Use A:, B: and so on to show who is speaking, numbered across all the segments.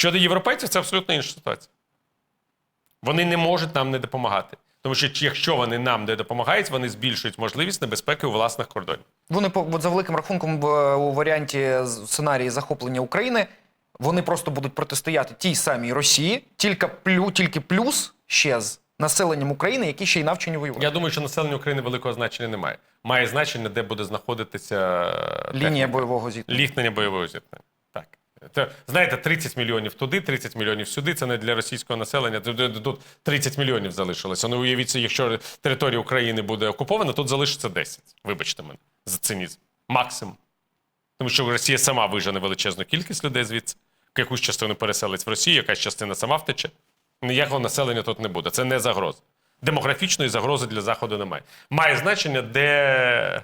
A: Щодо європейців, це абсолютно інша ситуація. Вони не можуть нам не допомагати. Тому що якщо вони нам не допомагають, вони збільшують можливість небезпеки у власних кордонів.
B: Вони по за великим рахунком у варіанті сценарії захоплення України вони просто будуть протистояти тій самій Росії, тільки плю, тільки плюс ще з населенням України, які ще й навчені воювати.
A: Я думаю, що населення України великого значення немає. Має значення, де буде знаходитися
B: Лінія
A: техніка.
B: бойового зіткнення.
A: Ліхнення бойового зіткнення. Це, знаєте, 30 мільйонів туди, 30 мільйонів сюди. Це не для російського населення. Тут- Тут тут 30 мільйонів залишилося. Ну, уявіть, собі, якщо територія України буде окупована, тут залишиться 10. Вибачте мене за цинізм. Максимум. Тому що Росія сама вижене величезну кількість людей звідси. Якусь частину переселить в Росію, якась частина сама втече. Ніякого населення тут не буде. Це не загроза. Демографічної загрози для Заходу немає. Має значення, де.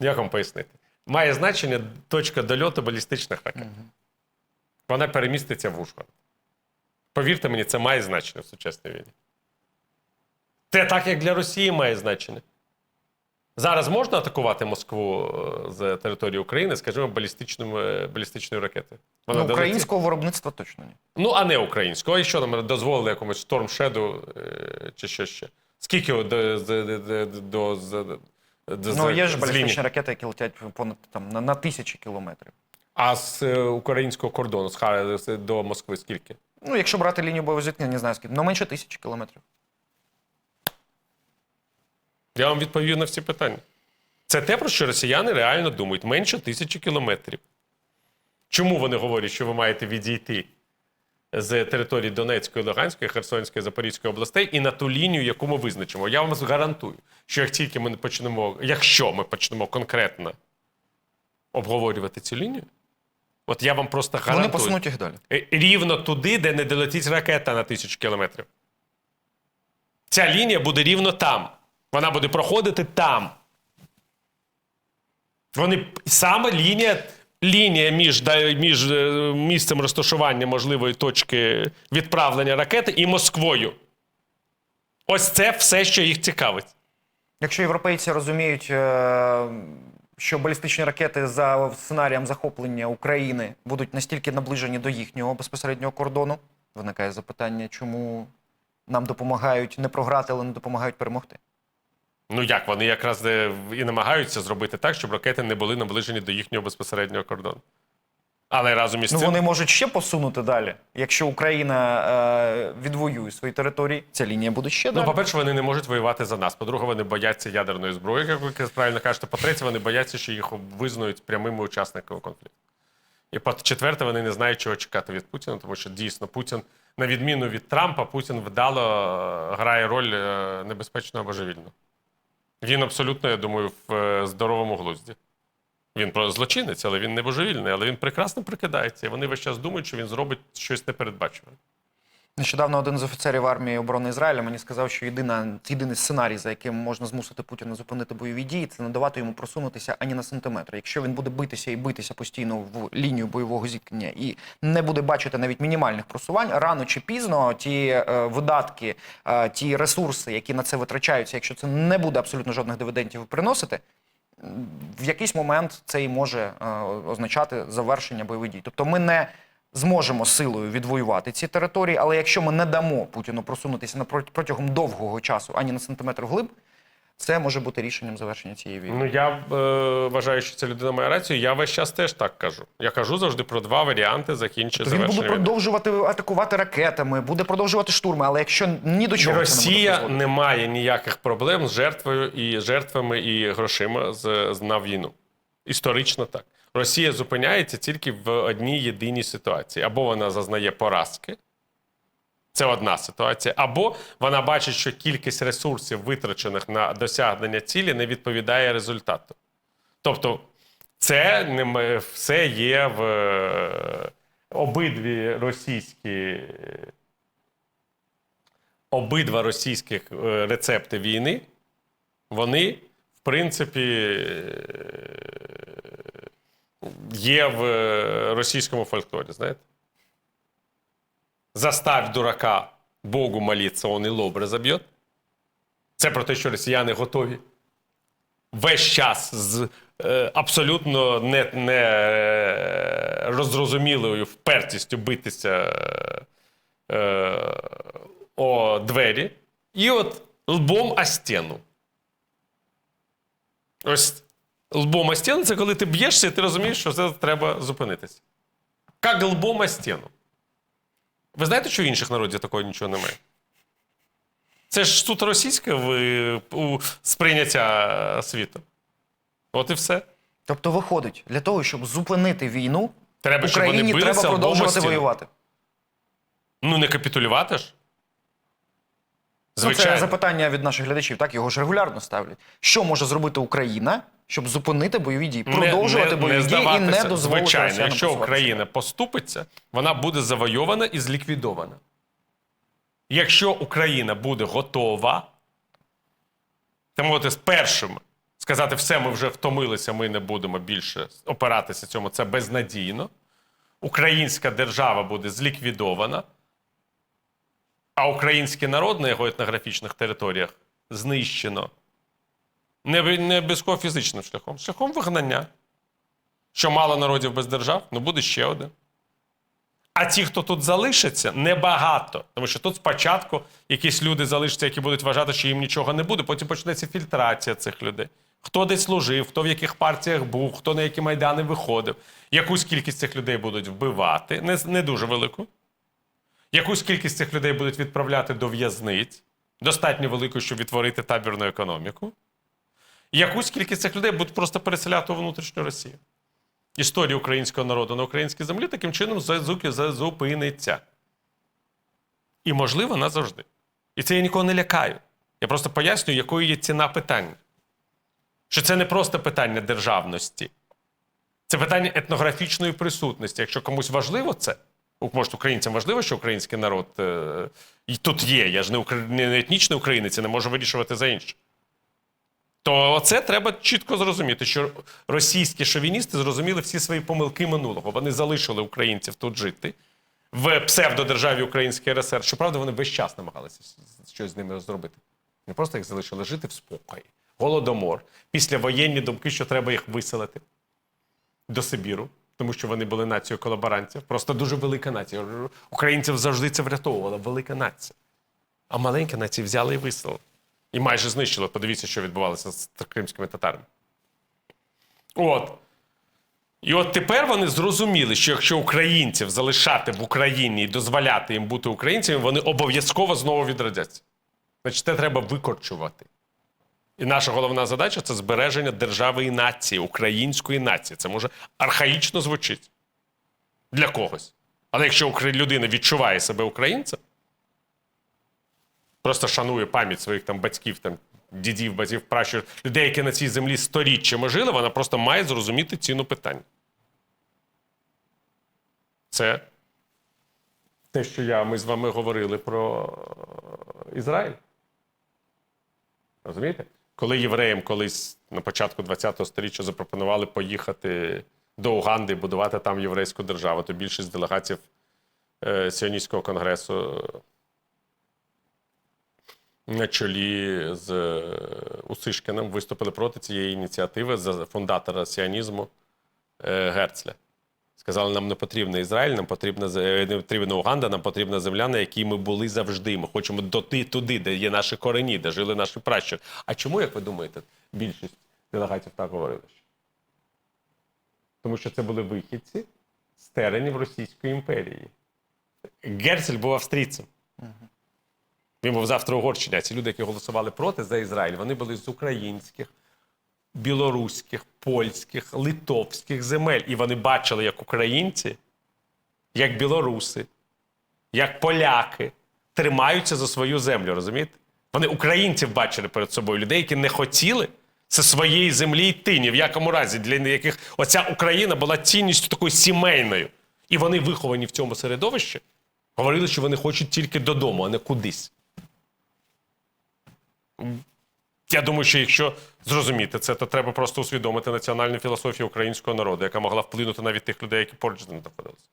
A: Як вам пояснити? Має значення точка дольоту балістичних ракет. Вона переміститься в Ужгород. Повірте мені, це має значення в сучасній війні. Це так, як для Росії має значення. Зараз можна атакувати Москву е, з території України, скажімо, балістичним, е, балістичною ракетою? Вона
B: Ну, українського виробництва точно ні.
A: Ну, а не українського. А що нам дозволили якомусь Storm Shadow е, чи що ще? Скільки до, до, до, до, до, до, до
B: Ну, є ж балістичні ракети, які летять понад там на, на тисячі кілометрів.
A: А з е, українського кордону з Хар... до Москви скільки?
B: Ну, якщо брати лінію бойового не знаю скільки, ну менше тисячі кілометрів.
A: Я вам відповів на всі питання. Це те, про що росіяни реально думають. Менше тисячі кілометрів. Чому вони говорять, що ви маєте відійти з території Донецької, Луганської, Херсонської, Запорізької областей і на ту лінію, яку ми визначимо? Я вам гарантую, що як тільки ми почнемо, якщо ми почнемо конкретно обговорювати цю лінію, от я вам просто
B: Вони
A: гарантую.
B: посунуть їх далі.
A: Е, рівно туди, де не долетить ракета на тисячу кілометрів. Ця лінія буде рівно там. Вона буде проходити там. Вони саме лінія, лінія між, між е, місцем розташування можливої точки відправлення ракети і Москвою. Ось це все, що їх цікавить.
B: Якщо європейці розуміють, е, що балістичні ракети за сценарієм захоплення України будуть настільки наближені до їхнього безпосереднього кордону, виникає запитання, чому нам допомагають не програти, але не допомагають перемогти.
A: Ну як вони якраз і намагаються зробити так, щоб ракети не були наближені до їхнього безпосереднього кордону. Але разом із
B: Ну
A: цим.
B: вони можуть ще посунути далі. Якщо Україна е, відвоює свої території, ця лінія буде ще
A: Ну,
B: далі.
A: по-перше, вони не можуть воювати за нас. По-друге, вони бояться ядерної зброї, як ви правильно кажете. По-третє, вони бояться, що їх визнають прямими учасниками конфлікту. І по-четверте, вони не знають, чого чекати від Путіна, тому що дійсно Путін, на відміну від Трампа, Путін вдало е, грає роль е, небезпечного божевільного. Він абсолютно, я думаю, в е, здоровому глузді. Він про злочинець, але він не божевільний, але він прекрасно прикидається. І вони весь час думають, що він зробить щось непередбачуване.
B: Нещодавно один з офіцерів армії оборони Ізраїля мені сказав, що єдина, єдиний сценарій, за яким можна змусити Путіна зупинити бойові дії, це не давати йому просунутися ані на сантиметр. Якщо він буде битися і битися постійно в лінію бойового зіткнення і не буде бачити навіть мінімальних просувань, рано чи пізно ті е, видатки, е, ті ресурси, які на це витрачаються, якщо це не буде абсолютно жодних дивідендів приносити, в якийсь момент це і може е, означати завершення бойових дій. Тобто ми не зможемо силою відвоювати ці території, але якщо ми не дамо Путіну просунутися на протягом довгого часу ані на сантиметр вглиб, це може бути рішенням завершення цієї війни.
A: Ну я е, вважаю, що ця людина має рацію. Я весь час теж так кажу. Я кажу завжди про два варіанти закінчення
B: То він буде
A: завершення. війни.
B: продовжувати атакувати ракетами, буде продовжувати штурми, але якщо ні до чого це не буде
A: Росія не має ніяких проблем з жертвою і жертвами і грошима з, з- на війну. Історично так. Росія зупиняється тільки в одній єдиній ситуації: або вона зазнає поразки. Це одна ситуація. Або вона бачить, що кількість ресурсів, витрачених на досягнення цілі, не відповідає результату. Тобто, це все є в е, обидві російські. Обидва російських е, рецепти війни, вони, в принципі, е, є в е, російському фольклорі, знаєте? Заставь дурака Богу молиться, он і лоб разоб'є. Це про те, що росіяни готові весь час з е, абсолютно не, не е, розрозумілою впертістю битися е, о двері, і от лбом о стіну. Ось лбом о стіну це коли ти б'єшся, і ти розумієш, що це треба зупинитися. Як лбом о стіну. Ви знаєте, що в інших народів такого нічого немає? Це ж суто російське в, у сприйняття світу. От і все.
B: Тобто, виходить, для того, щоб зупинити війну,
A: Треба, щоб вони
B: Україні
A: билися
B: треба продовжувати воювати.
A: Ну, не капітулювати ж.
B: Ну, це запитання від наших глядачів, так його ж регулярно ставлять. Що може зробити Україна, щоб зупинити бойові дії, продовжувати бойові дії і не дозволити
A: Звичайно, якщо? Україна поступиться, вона буде завойована і зліквідована. Якщо Україна буде готова, то мовити з першим сказати, все, ми вже втомилися, ми не будемо більше опиратися цьому, це безнадійно. Українська держава буде зліквідована, а український народ на його етнографічних територіях знищено. Не, не обов'язково фізичним шляхом, шляхом вигнання. Що мало народів без держав, ну буде ще один. А ті, хто тут залишиться, небагато. Тому що тут спочатку якісь люди залишаться, які будуть вважати, що їм нічого не буде. Потім почнеться фільтрація цих людей. Хто десь служив, хто в яких партіях був, хто на які майдани виходив. Якусь кількість цих людей будуть вбивати, не, не дуже велику. Якусь кількість цих людей будуть відправляти до в'язниць, достатньо велику, щоб відтворити табірну економіку. Якусь кількість цих людей будуть просто переселяти у внутрішню Росію. Історія українського народу на українській землі таким чином зазупиниться. І, можливо, назавжди. І це я нікого не лякаю. Я просто пояснюю, якою є ціна питання. Що це не просто питання державності, це питання етнографічної присутності. Якщо комусь важливо це, може, українцям важливо, що український народ е, тут є. Я ж не, не етнічний українець і не можу вирішувати за інше. То це треба чітко зрозуміти, що російські шовіністи зрозуміли всі свої помилки минулого. Вони залишили українців тут жити в псевдодержаві Української РСР. Щоправда, вони весь час намагалися щось з ними зробити. Не просто їх залишили жити в спокої. Голодомор, післявоєнні думки, що треба їх виселити до Сибіру, тому що вони були нацією колаборантів. Просто дуже велика нація. Українців завжди це врятовувала. Велика нація. А маленькі нації взяли і виселили. І майже знищили. Подивіться, що відбувалося з кримськими татарами. От. І от тепер вони зрозуміли, що якщо українців залишати в Україні і дозволяти їм бути українцями, вони обов'язково знову відродяться. Значить, це треба викорчувати. І наша головна задача це збереження держави і нації, української нації. Це може архаїчно звучить для когось. Але якщо людина відчуває себе українцем, просто шанує пам'ять своїх там батьків, там, дідів, батьків, пращурів, людей, які на цій землі сторіччями жили, вона просто має зрозуміти ціну питання. Це те, що я, ми з вами говорили про Ізраїль. Розумієте? Коли євреям колись на початку ХХ століття запропонували поїхати до Уганди будувати там єврейську державу, то більшість делегатів е, Сіоністського конгресу на чолі з е, Усишкіним виступили проти цієї ініціативи за фундатора сіонізму е, Герцля. Сказали, нам не потрібен Ізраїль, нам потрібна е, не потрібна Уганда, нам потрібна земля, на якій ми були завжди. Ми хочемо доти туди, де є наші корені, де жили наші пращури. А чому, як ви думаєте, більшість делегатів так говорили? Тому що це були вихідці з теренів Російської імперії. Герцель був австрійцем. Він був завтра Угорщині, ці люди, які голосували проти за Ізраїль, вони були з українських, білоруських, польських, литовських земель. І вони бачили, як українці, як білоруси, як поляки тримаються за свою землю, розумієте? Вони українців бачили перед собою, людей, які не хотіли зі своєї землі йти ні в якому разі, для яких оця Україна була цінністю такою сімейною. І вони виховані в цьому середовищі, говорили, що вони хочуть тільки додому, а не кудись. Я думаю, що якщо зрозуміти це, то треба просто усвідомити національну філософію українського народу, яка могла вплинути навіть тих людей, які поруч з ним знаходилися.